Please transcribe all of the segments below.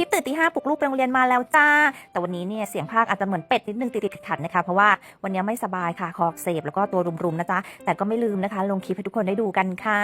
ลิปตื่นตีห้าปลุกลูกไปโรงเรียนมาแล้วจ้า แต่วันนี้เนี่ยเสียงภาคอาจจะเหมือนเป็ดนิดนึงติดๆขัดๆนะคะเพราะว่าวันนี้ไม่สบายค่ะคอกเสบแล้วก็ตัวรุมๆนะจ๊ะแต่ก็ไม่ลืมนะคะ ลงคลิปให้ทุกคนได้ดูกันค่ะ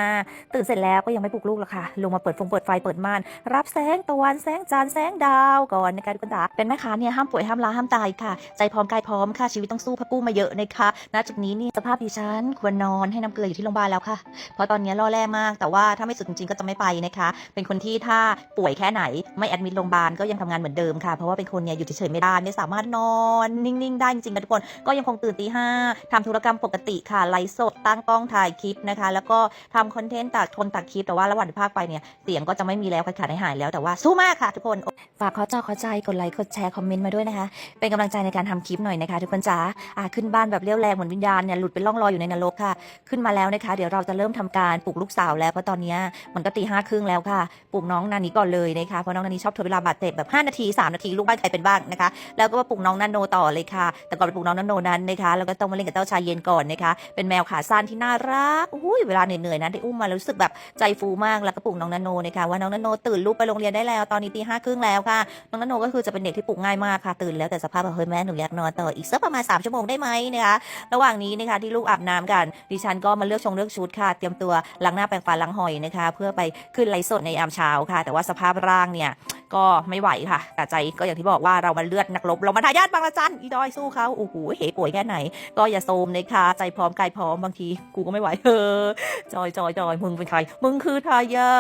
ตื่นเสร็จแล้วก็ยังไม่ปลุกลูกหรอกค่ะ ลงมาเปิดฟงเปิดไฟเปิดม่านรับแสงตะวันแสงจันทร์แสงดาวก่อนนะคะทุกคนจ๋าเป็นแม่ค้าเนี่ยห้ามป่วยห้ามลาห้ามตายค่ะ ใจพร้อมกายพร้อมค่ะชีวิตต้องสู้พักกู้มาเยอะนะคะณจุดนี้นี่สภาพดิฉันควรนอนให้น้ำเกลืออยู่ที่โรงพยาบาลแล้วค่ะ เพราะตอนนี้ล่อแร่มาก แต่ว่าถ้าไม่สุดจริงๆก็จะไม่ไปนะคะ เป็นคนที่ถ้าป่วยแค่ไหนไม่แอดมิดโรงพยาบาลก็ยังทำงานเหมือนเดิมค่ะ เพราะว่าเป็นคนเนี่ยอยู่เฉยๆไม่ได้ไม่สามารถนอนนิ่งๆได้จริงๆนะทุกคนก็ยังคงตื่นตีห้าทำธุรกรรมปกติค่ะไลฟ์สดตั้งกล้องถ่ายคลิปนะคะ แล้วก็ทำคอนเทนต์ตัดทนตัดคลิปแต่ว่าระหว่างที่ภาคไปเนี่ยเสียงก็จะไม่มีแล้วขาดหายแล้วแต่ว่าสู้มากค่ะทุกคนฝากขอจอขอใจกดไลค์กดแชร์คอมเมนต์มาด้วยนะคะ เป็นกำลังใจในการทำคลิปหน่อยนะคะทุกคนจ๋าอ่าขึ้นบ้านแบบเรียวแรงเหมือนวิญญาณเนี่ยหลุดไปล่องลอยอยู่ในนรกค่ะ ขึ้นมาแล้วนะคะ เดี๋ยวเราจะเริ่มทำการปลุกลูกสาวแล้วเพราะตอนนี้มันก็ตีห้าครึ่งแล้วค่ะปลุกน้องนานี้ก่อนเลยนะคะเพราะน้องนานี้ชอบทนเวลาบาดเจ็บแบบ5นาที3นาทีลูกบ้านใครเป็นบ้างนะคะ แล้วก็มาปลุกน้องนาโนต่อเลยค่ะ แต่ก่อนไปปลุกน้องนาโนนั้นนะคะเราก็ต้องมาเล่นกับเจ้าชายเย็นก่อนนะคะ เป็นแมวขาสั้นที่น่ารักอุ้ยเวลาเหนื่อยๆนะได้อุ้มมาแล้วรู้สึกแบบใจฟูมากแล้วก็ปลุกน้องนาโนนะคะว่าน้องนาโนตื่นลูกไปโรงเรียนได้แล้วตอนนี้ตีห้าครึ่งแล้วค่ะน้องนโนก็คือจะเป็นเด็กที่ปลุกง่ายมากค่ะตื่นแล้วแต่สภาพแบบเฮ้ยแม่หนูอยากนอนต่ออีกสักประมาณ3ชั่วโมงได้ไหมนะคะระหว่างนี้นะคะที่ลูกอาบน้ำกัน ดิฉันก็มาเลือกชงเลือกชุดค่ะ เตรียมตัวล้างหน้าแปรงฟันล้างหอยนะคะ เพื่อไปขึ้นไลฟ์สดในยามเช้าค่ะ แต่ว่าสภาพร่างเนี่ย ก็ไม่ไหวค่ะแต่ใจก็อย่างที่บอกว่าเรามาเลือดนักรบเรามาทายาทบางละจันอีดอยสู้เขาโอ้โหเหป่วยแค่ไหน ก็อย่าโซมเลยค่ะใจพร้อมกายพร้อมบางทีกูก็ไม่ไหวเออจอยจอยจอยมึงเป็นใคร มึงคือทายา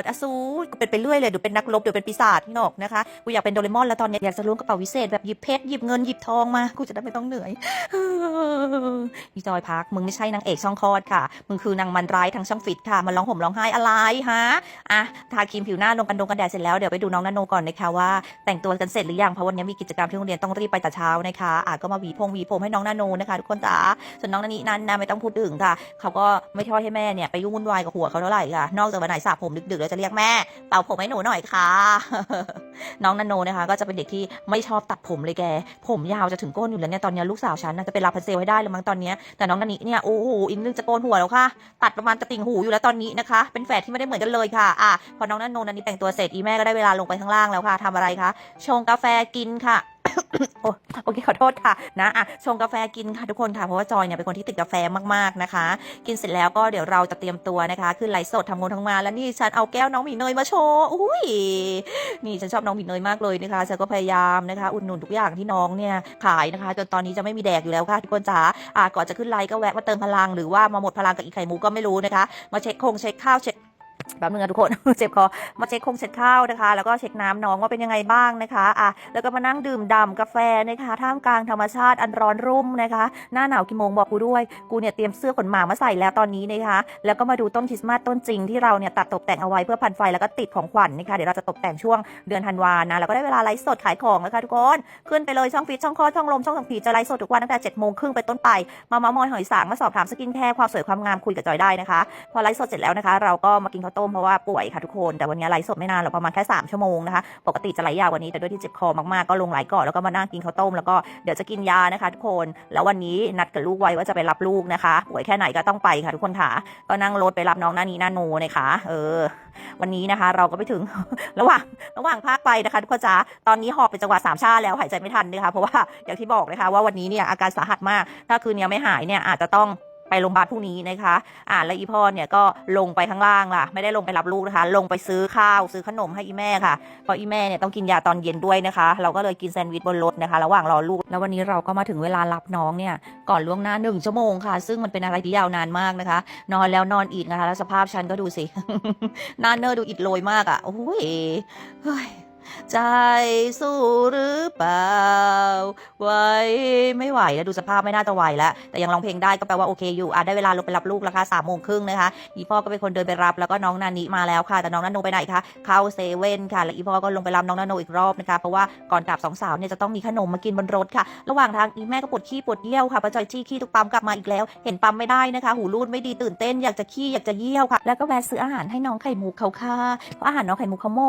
ทอสูรเป็นไปเรื่อยเลยเดี๋ยวเป็นนักรบเดี๋ยวเป็นปีศาจพี่หนกนะคะกูอยากเป็นโดเรมอนแล้วตอนเนี้ยอยากจะล้วงกระเป๋าวิเศษแบบหยิบเพชรหยิบเงินหยิบทองมากูจะได้ไม่ต้องเหนื่อยพี่จอยพักมึงไม่ใช่นางเอกช่องคลอดค่ะมึงคือนางมันร้ายทั้งช่องฟิตค่ะมันร้องห่มร้องไห้อะไรฮะอะทาครีมผิวหน้าลงกันดงกันแดดเสร็จแล้วเดี๋ยวไปดูน้องนโนก่อนนะคะว่าแต่งตัวกันเสร็จหรือยังเพราะวันนี้มีกิจกรรมที่โรงเรียนต้องรีบไปแต่เช้านะคะอะก็มาหวีพงหวีผมให้น้องนโนนะคะทุกคนจ๋าส่วนน้องนานี้นั้นนะไม่ต้องพูดถึงค่ะเขาก็ไม่ทอดให้แม่เนี่ยไปยุ่งวุ่นวายกับหัวเขาเท่าไหร่ค่ะนอกจากวันไหนสระผมดึกๆแล้วจะเรียกแม่เป่าผมให้หนูหน่อยค่ะ น้องนโนนะคะ ก็จะเป็นเด็กที่ไม่ชอบตัดผมเลยแก ผมยาวจะถึงก้นอยู่แล้วเนี่ยตอนนี้ลูกสาวฉันน่ะจะเป็นลาพันเซลให้ได้เลยมั้งตอนนี้แต่น้องนานิเนี่ยโอ้โหอีกนิดนึงจะโกนหัวแล้วค่ะ ตัดประมาณกระติ่งหูอยู่แล้วตอนนี้นะคะ เป็นแฝดที่ไม่ได้เหมือนกันเลยค่ะอะพอน้องนันโนนันนี่แต่งตัวเสร็จอีแม่ก็ได้เวลาลงไปข้างล่างแล้วค่ะทำอะไรคะ ชงกาแฟกินค่ะโอเคขอโทษค่ะนะอะชงกาแฟกินค่ะทุกคนค่ะเพราะว่าจอยเนี่ยเป็นคนที่ติดกาแฟมากๆนะคะ กินเสร็จแล้วก็เดี๋ยวเราจะเตรียมตัวนะคะขึ้นไลฟ์สดทำงานทำงมาแล้วนี่ฉันเอาแก้วน้องหมีเนยมาโชว์อุ้ยนี่ฉันชอบน้องหมีเนยมากเลยนะคะฉันก็พยายามนะคะอุดหนุนทุกอย่างที่น้องเนี่ยขายนะคะ จนตอนนี้จะไม่มีแดกอยู่แล้วค่ะทุกคนจ๋าอะก่อนจะขึ้นไลฟ์ก็แวะมาเติมพลังหรือว่ามาหมดพลังกับอีไข่มูก็ไม่รู้นะคะ มาเช็คคงเช็คข้าวเช็ค แบบนึงนะทุกคน เจ็บคอ มาเช็คคงเช็คข้าวนะคะ แล้วก็เช็คน้ำน้องว่าเป็นยังไงบ้างนะคะอะแล้วก็มานั่งดื่มด่ำกาแฟนะคะท่ามกลางธรรมชาติอันร้อนรุ่มนะคะ หน้าหนาวกี่โมงบอกกูด้วย กูเนี่ยเตรียมเสื้อขนหมามาใส่แล้วตอนนี้นะคะ แล้วก็มาดูต้นคริสต์มาสต้นจริงที่เราเนี่ยตัดตกแต่งเอาไว้เพื่อพันไฟแล้วก็ติดของขวัญนะคะ เดี๋ยวเราจะตกแต่งช่วงเดือนธันวานะแล้วก็ได้เวลาไลฟ์สดขายของแล้วค่ะทุกคน ขึ้นไปเลยช่องฟีดช่องคอช่องลมช่องสังผีจะไลฟ์สดทุกวันตั้งแต่7จ็ดโมงครึ่งไปต้นไป มาเมามอยหอยสางมาสอบถามสกินแคร์ความสวยความงามคุยกับจอยได้นะคะ พอไลฟ์สดเสร็จแล้วนะคะ เราก็มากินข้าวต้มเพราะว่าป่วยค่ะทุกคน แต่วันนี้ไลฟ์สดไม่นานหรอกประมาณแค่ 3 ชั่วโมงนะคะ ปกติจะไลฟ์ยาวกว่านี้แต่ด้วยที่เจ็บคอมากๆก็ลงไลฟ์ก่อนแล้วก็มานั่งกินข้าวต้มแล้วก็เดี๋ยวจะกินยานะคะ ทุกคน แล้ววันนี้นัดกับลูกไว้ว่าจะไปรับลูกนะคะ ป่วยแค่ไหนก็ต้องไปค่ะทุกคนค่ะ ก็นั่งรถไปรับน้องหน้านี้หน้าโนนะคะ เออ วันนี้นะคะ เราก็ไปถึงระหว่างระหว่างภาคไปนะคะทุกคนจ๋าตอนนี้หอบเป็นจังหวะสามชาแล้วหายใจไม่ทันนะคะเพราะว่าอย่างที่บอกนะคะว่าวันนี้เนี่ยอาการสาหัสมาก ถ้าคืนนี้ไม่หายเนี่ยอาจจะต้อง ไปโรงพยาบาลพรุ่งนี้นะคะ อ่าแล้วอีพ่อเนี่ยก็ลงไปข้างล่างล่ะ ไม่ได้ลงไปรับลูกนะคะ ลงไปซื้อข้าวซื้อขนมให้อีแม่ค่ะ เพราะอีแม่เนี่ยต้องกินยาตอนเย็นด้วยนะคะ เราก็เลยกินแซนด์วิชบนรถนะคะ ระหว่างรอลูก แล้ววันนี้เราก็มาถึงเวลารับน้องเนี่ย ก่อนล่วงหน้าหนึ่งชั่วโมงค่ะ ซึ่งมันเป็นอะไรที่ยาวนานมากนะคะ นอนแล้วนอนอีกนะคะ แล้วสภาพฉันก็ดูสิ หน้าเนอร์ดูอิดโรยมากอะ่ะ โอ้ยเฮ้ย ใจสู้หรือเปล่าไหวไม่ไหวแล้วดูสภาพไม่น่าจะไหวแล้ว แต่ยังร้องเพลงได้ก็แปลว่าโอเคอยู่อะได้เวลาลงไปรับลูกแล้วค่ะสามโมงครึ่งนะคะ อีพ่อก็เป็นคนเดินไปรับแล้วก็น้องนานิมาแล้วค่ะ แต่น้องนาโนไปไหนคะ เข้าเซเว่นค่ะ แล้วอีพ่อก็ลงไปรับน้องนาโนอีกรอบนะคะ เพราะว่าก่อนกลับสองสาวเนี่ยจะต้องมีขนมมากินบนรถค่ะ ระหว่างทางอีแม่ก็ปวดขี้ปวดเยี่ยวค่ะประจอยจี้ขี้ทุกปั๊มกลับมาอีกแล้ว เห็นปั๊มไม่ได้นะคะ หูรูดไม่ดีตื่นเต้นอยากจะขี้อยากจะเยี่ยวค่ะ แล้วก็แวะซื้ออาหารให้น้องไข่มุกเขาค่ะเพราะอาหารน้องไข่มุกเขาโม